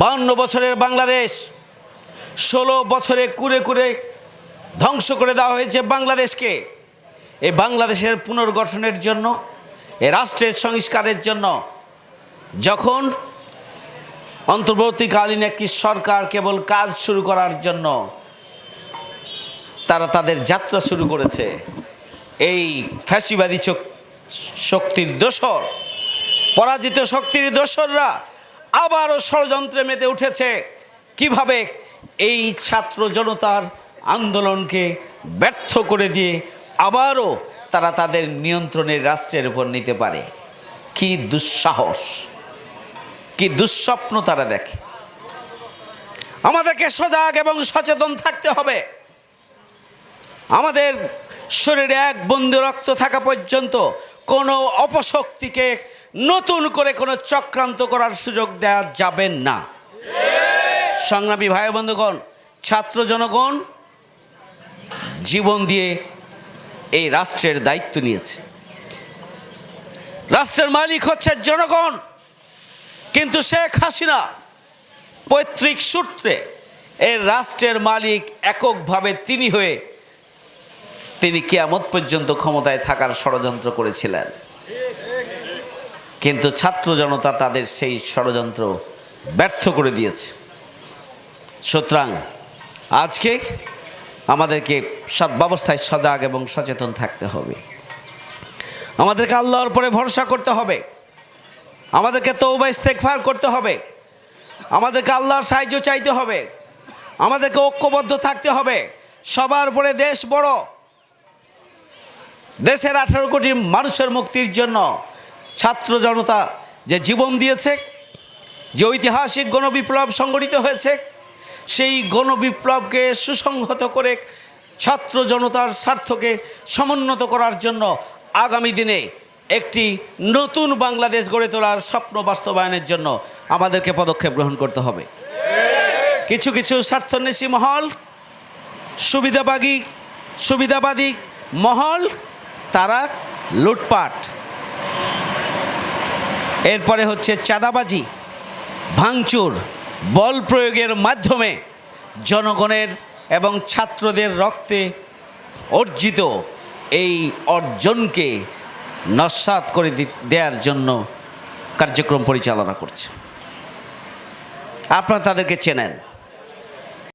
বান্ন বছরের বাংলাদেশ, ষোলো বছরে কুরে কুরে ধ্বংস করে দেওয়া হয়েছে বাংলাদেশকে। এই বাংলাদেশের পুনর্গঠনের জন্য, এ রাষ্ট্রের সংস্কারের জন্য যখন অন্তর্বর্তীকালীন একটি সরকার কেবল কাজ শুরু করার জন্য তারা তাদের যাত্রা শুরু করেছে, এই ফ্যাসিবাদী শক্তির দোসর, পরাজিত শক্তির দোসররা আবারও ষড়যন্ত্রে মেতে উঠেছে। কীভাবে এই ছাত্র জনতার আন্দোলনকে ব্যর্থ করে দিয়ে আবারও তারা তাদের নিয়ন্ত্রণের রাষ্ট্রের উপর নিতে পারে? কি দুঃসাহস, কি দুঃস্বপ্ন তারা দেখে। আমাদেরকে সজাগ এবং সচেতন থাকতে হবে। আমাদের শরীরে এক বন্ধু রক্ত থাকা পর্যন্ত কোনো অপশক্তিকে নতুন করে কোনো চক্রান্ত করার সুযোগ দেওয়া যাবে না। সংগ্রামী ভাই বন্ধুগণ, ছাত্র জনগণ জীবন দিয়ে এই রাষ্ট্রের দায়িত্ব নিয়েছে। রাষ্ট্রের মালিক হচ্ছে জনগণ, কিন্তু শেখ হাসিনা পৈতৃক সূত্রে এই রাষ্ট্রের মালিক এককভাবে তিনি হয়ে তিনি কেয়ামত পর্যন্ত ক্ষমতায় থাকার ষড়যন্ত্র করেছিলেন। কিন্তু ছাত্র জনতা তাদের সেই ষড়যন্ত্র ব্যর্থ করে দিয়েছে। সুতরাং আজকে আমাদেরকে সব ব্যবস্থায় সজাগ এবং সচেতন থাকতে হবে। আমাদেরকে আল্লাহর পরে ভরসা করতে হবে। আমাদেরকে তৌবা ইস্তেকফার করতে হবে। আমাদেরকে আল্লাহর সাহায্য চাইতে হবে। আমাদেরকে ঐক্যবদ্ধ থাকতে হবে। সবার উপরে দেশ বড়। দেশের আঠারো কোটি মানুষের মুক্তির জন্য ছাত্র জনতা যে জীবন দিয়েছে, যে ঐতিহাসিক গণবিপ্লব সংগঠিত হয়েছে, সেই গণবিপ্লবকে সুসংহত করে ছাত্র জনতার স্বার্থকে সমুন্নত করার জন্য আগামী দিনে একটি নতুন বাংলাদেশ গড়ে তোলার স্বপ্ন বাস্তবায়নের জন্য আমাদেরকে পদক্ষেপ গ্রহণ করতে হবে। কিছু কিছু স্বার্থন্বেষী মহল, সুবিধাবাগী, সুবিধাবাদী মহল, তারা লুটপাট। এরপরে হচ্ছে চাঁদাবাজি, ভাঙচুর, বল প্রয়োগের মাধ্যমে জনগণের এবং ছাত্রদের রক্তে অর্জিত এই অর্জনকে নস্বাত করে দেওয়ার জন্য কার্যক্রম পরিচালনা করছে। আপনারা তাদেরকে চেনেন।